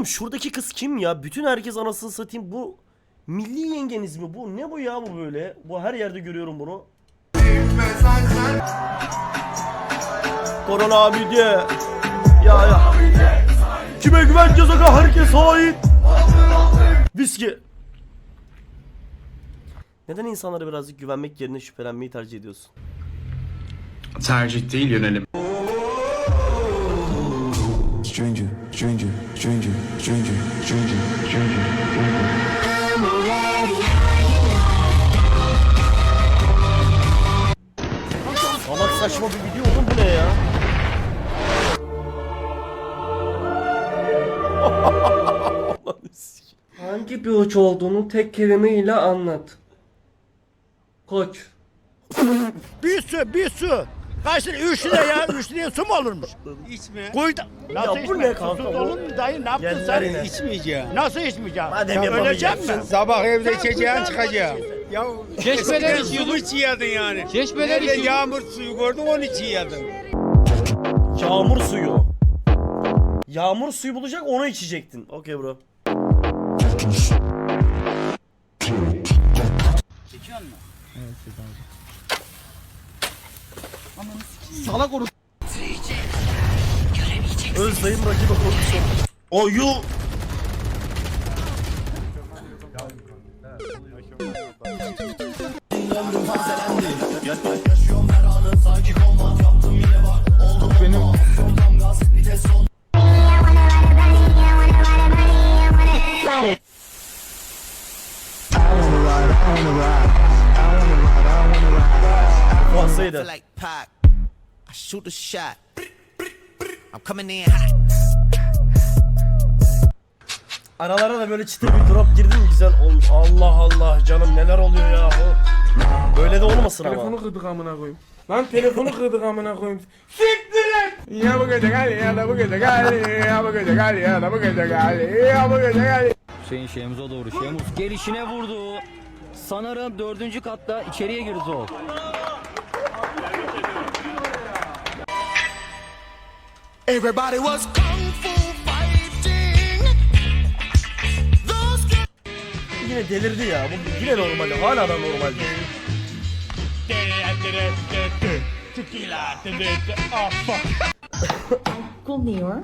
Oğlum şuradaki kız kim ya? Bütün herkes anasını satayım. Bu milli yengeniz mi bu? Ne bu ya bu böyle? Bu her yerde görüyorum bunu. Korona abi diye. Ya ya. Kime güveneceğiz aga herkes hain. Viski. Neden insanlara birazcık güvenmek yerine şüphelenmeyi tercih ediyorsun? Tercih değil yönelim. Stranger, Hangi bir uç olduğunu tek kelimeyle anlat. Koç. Bir su, bir su. Kaç lira? Üç lira ya. Üç liraya su mu olurmuş? İçme. Koy da. Nasıl bu içme? ne kanka Susuz olur mu dayı? Ne yaptın sen? yine. İçmeyeceğim. Nasıl içmeyeceğim? Madem ölecek yapamayacaksın. misin? Sabah evde içeceğin çıkacağım. Ya Çeşmeler içiyordun. Su içiyordun yani. Çeşmeler Nerede içiyordun. yağmur suyu gördün onu içiyordun. Yağmur suyu. Yağmur suyu bulacak onu içecektin. Okey bro. Salak onu. Özlayın rakibe korkusu. Oyu. Shoot a shot. I'm coming in hot. Aralara da böyle çıtır bir drop girdi mi güzel olmuş. Allah Allah canım neler oluyor ya. Böyle de olmasın ama. Telefonu kırdık amına koyayım. Lan telefonu kırdık amına koyayım. Siktir et. Ya bu gece gel ya da bu gece gel ya bu gece gel ya da bu gece gel ya bu gece gel. Hüseyin Şemuz'a doğru. Şemuz gelişine vurdu. Sanırım dördüncü katta içeriye girdi o. Everybody was kung fu fighting. Those Yine delirdi ya. Bu yine normalde. Hala da normalde. Komt niet hoor.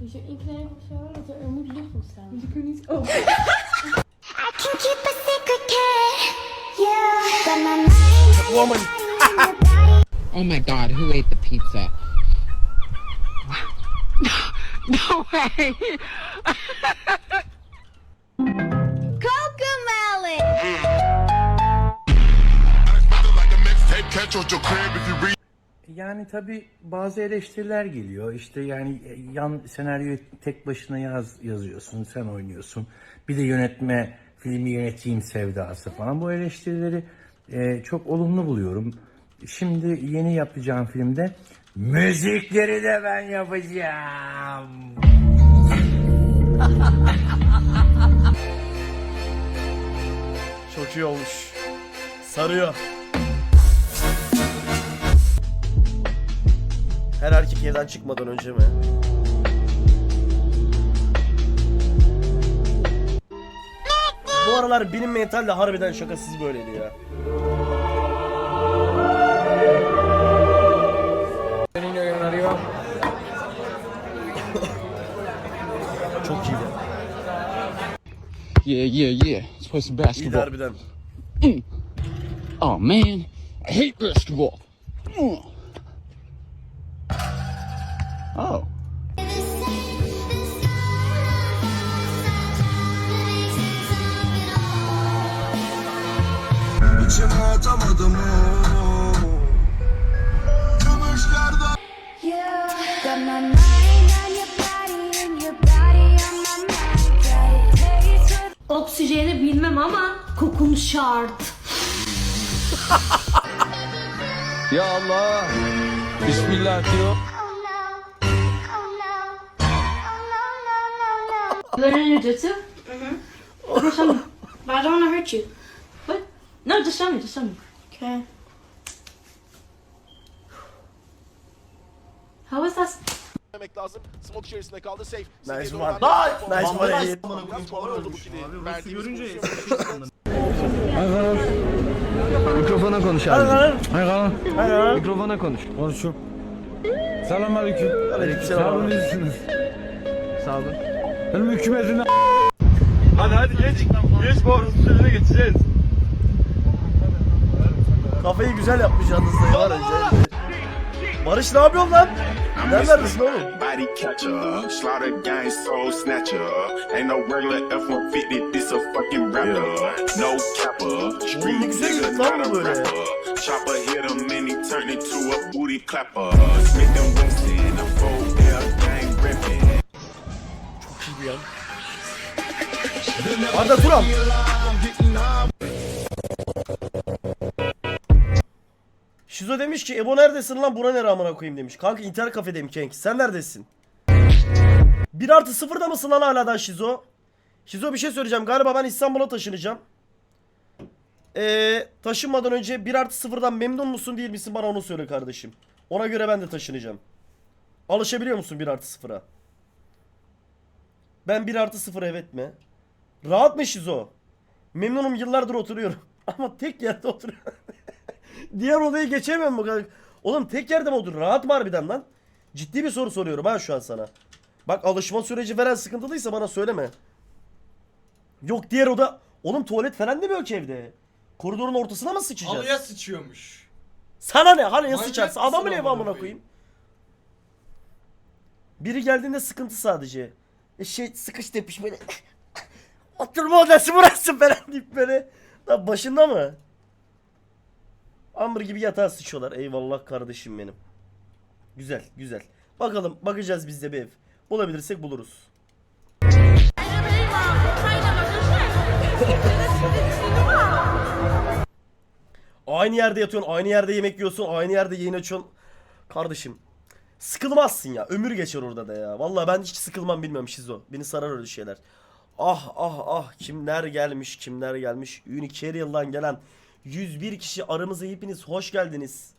Dus je inknijpen of zo, dat er, er moet lucht ontstaan. Dus ik kan niet open. Woman. Oh my god, who ate the pizza? no way! Yani tabi bazı eleştiriler geliyor. İşte yani e, yan senaryoyu tek başına yaz yazıyorsun, sen oynuyorsun. Bir de yönetme, filmi yöneteyim sevdası falan. Bu eleştirileri e, çok olumlu buluyorum. Şimdi yeni yapacağım filmde müzikleri de ben yapacağım. Çok iyi olmuş. Sarıyor. Her erkek evden çıkmadan önce mi? Bu aralar benim mental de harbiden şakasız böyleydi ya. Yeah, yeah, yeah. Let's play some basketball. harbiden. Oh man, I hate basketball. Mm. Oh. İçime atamadım o. şart. Ya Allah. Bismillah diyor. Learn jujitsu? Mm-hmm. Show me. But I don't want to hurt you. What? No, just show me. Just show me. Okay. How was that? Demek lazım. Smoke içerisinde kaldı. Safe. Nice one. Nice one. Biraz kolay oldu bu kili. Verdiğimiz pozisyon. Mikrofona konuş abi. Hayır lan. Mikrofona konuş. Konuşuyorum. Selamünaleyküm. Aleykümselam. Sağ olun iyisiniz. Sağ olun. Benim hükümetine Hadi hadi geç. Geç bu sürüne geçeceğiz. Kafayı güzel yapmış yalnız da var önce. Barış ne yapıyorsun lan? Neredesin oğlum? Body catcher, slaughter gang soul snatcher. Ain't no regular F-150, this a fucking rapper. No capper, street nigga, not a rapper. Chopper hit him and he turned into a booty clapper. Smith and Wesson, a air gang ripping. Arda Turan. Şizo demiş ki Ebo neredesin lan buna ne amına koyayım demiş. Kanka internet kafedeyim Kenk. Sen neredesin? 1 artı 0'da mısın lan hala da Şizo? Şizo bir şey söyleyeceğim. Galiba ben İstanbul'a taşınacağım. Ee, taşınmadan önce 1 artı 0'dan memnun musun değil misin bana onu söyle kardeşim. Ona göre ben de taşınacağım. Alışabiliyor musun 1 artı 0'a? Ben 1 artı 0 evet mi? Rahat mı Şizo? Memnunum yıllardır oturuyorum. Ama tek yerde oturuyorum. Diğer odayı geçemem bu kadar. Oğlum tek yerde mi oturuyor? Rahat mı harbiden lan? Ciddi bir soru soruyorum ha şu an sana. Bak alışma süreci veren sıkıntılıysa bana söyleme. Yok diğer oda... Oğlum tuvalet falan değil mi yok evde? Koridorun ortasına mı sıçacağız? Halıya sıçıyormuş. Sana ne? Hani ya Manyak sıçarsın? mısın Adamın evi amına amına koyayım? koyayım. Biri geldiğinde sıkıntı sadece. E şey sıkış tepiş böyle. Oturma odası burası falan deyip böyle. Lan başında mı? Amber gibi yatağa sıçıyorlar. Eyvallah kardeşim benim. Güzel güzel. Bakalım bakacağız biz de bir ev. Bulabilirsek buluruz. Aynı yerde yatıyorsun, aynı yerde yemek yiyorsun, aynı yerde yayın açıyorsun. Kardeşim sıkılmazsın ya. Ömür geçer orada da ya. Vallahi ben hiç sıkılmam bilmiyorum Şizo. Beni sarar öyle şeyler. Ah ah ah kimler gelmiş kimler gelmiş. Unicarial'dan gelen 101 kişi aramıza hepiniz hoş geldiniz.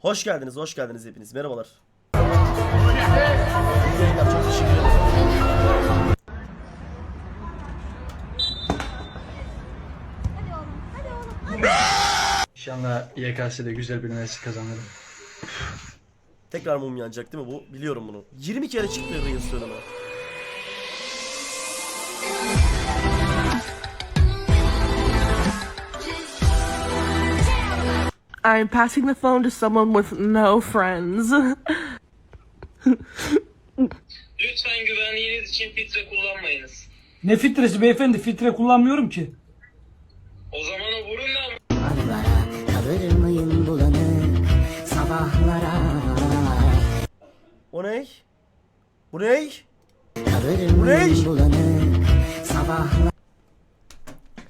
Hoş geldiniz, hoş geldiniz hepiniz. Merhabalar. İnşallah YKS'de güzel bir üniversite kazanırım. Tekrar mum yanacak değil mi bu? Biliyorum bunu. 20 kere çıktı Reels önüme. I'm passing the phone to someone with no friends. Lütfen güvenliğiniz için filtre kullanmayınız. Ne filtresi beyefendi? Filtre kullanmıyorum ki. O zaman o burun da O ne? Bu ne? Bu ne?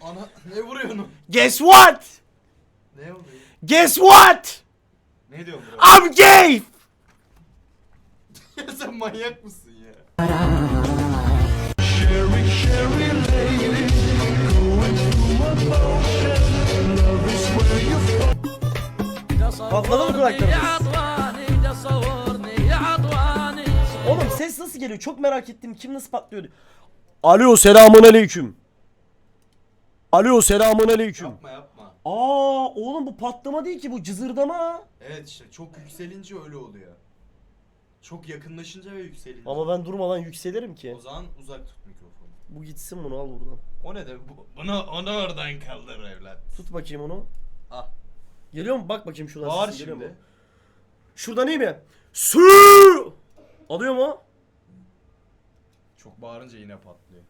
Ana ne vuruyorsun? Guess what? Ne vuruyor? Guess what? Ne diyorsun bro? I'm gay. Ya sen manyak mısın ya? Patladı mı kulaklarınız? Oğlum ses nasıl geliyor? Çok merak ettim. Kim nasıl patlıyor? Alo selamun aleyküm. Alo selamun aleyküm. Yapma yapma. Aa oğlum bu patlama değil ki bu cızırdama. Evet işte çok yükselince öyle oluyor. Çok yakınlaşınca ve yükselince. Ama ben durmadan yükselirim ki. O zaman uzak tut mikrofonu. Bu gitsin bunu al buradan. O ne de bu, bunu onu oradan kaldır evlat. Tut bakayım onu. Ah. Geliyor mu? Bak bakayım şuradan. Bağır geliyor şimdi. mu? Şuradan iyi mi? Su! Alıyor mu? Çok bağırınca yine patlıyor.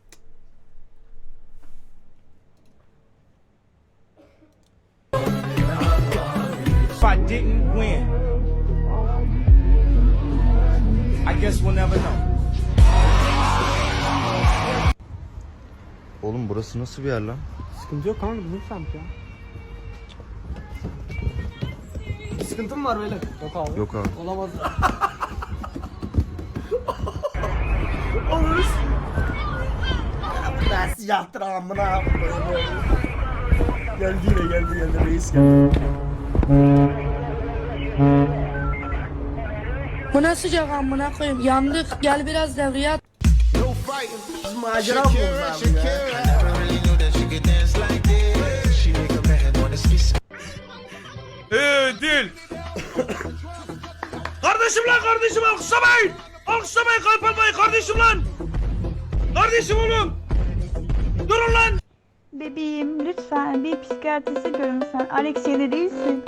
If I didn't win, I guess we'll never know. Oğlum burası nasıl bir yer lan? Sıkıntı yok kanka bizim semt ya. Sıkıntı mı var böyle? Yok abi. Yok abi. Olamaz. Olur. Nasıl yaptın amına? Geldi yine geldi geldi reis geldi. Bu ne sıcak amına koyayım. Yandık. Gel biraz devreye at. Macera ya? Ödül. kardeşim lan kardeşim alkışlamayın. Alkışlamayın kalp almayın kardeşim lan. Kardeşim oğlum. Durun lan. Bebeğim lütfen bir psikiyatriste görün sen. Alex yedi değilsin.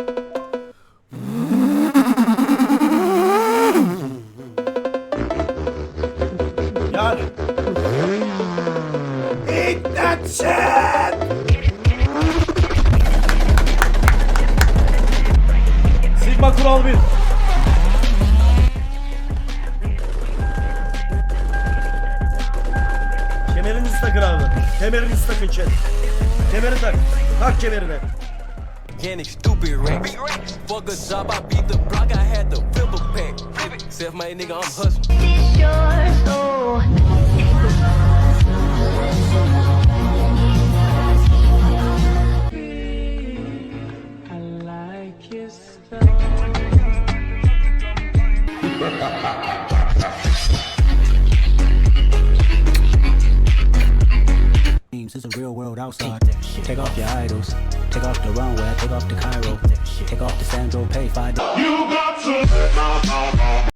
Takın abi. Kemerinizi takın chat. Kemeri tak. Tak kemerini. Getting stupid rich. Fuck a job, I beat the block, I had the flip a pack. Self made nigga, I'm hustling. Take off your idols. Take off the runway. Take off the Cairo. Take off the Sandro. Pay five.